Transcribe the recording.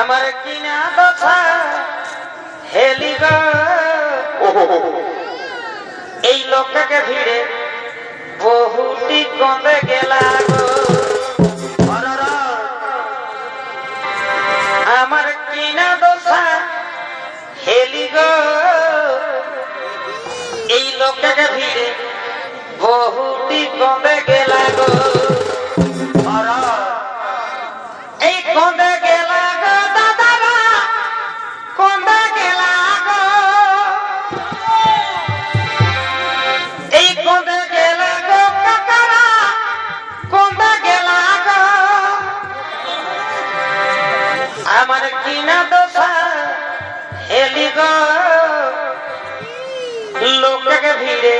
আমার কিনা দশা হেলি গো। এই লোকটাকে ভিড়ে বহুটি কন্দে গেলা। আমার কিনা দশা হেলি গো। এই লোকটাকে ভিড়ে বহুটি কন্দে গেলা আমার কিনা দশা হেলি গো। লোককে ভিড়ে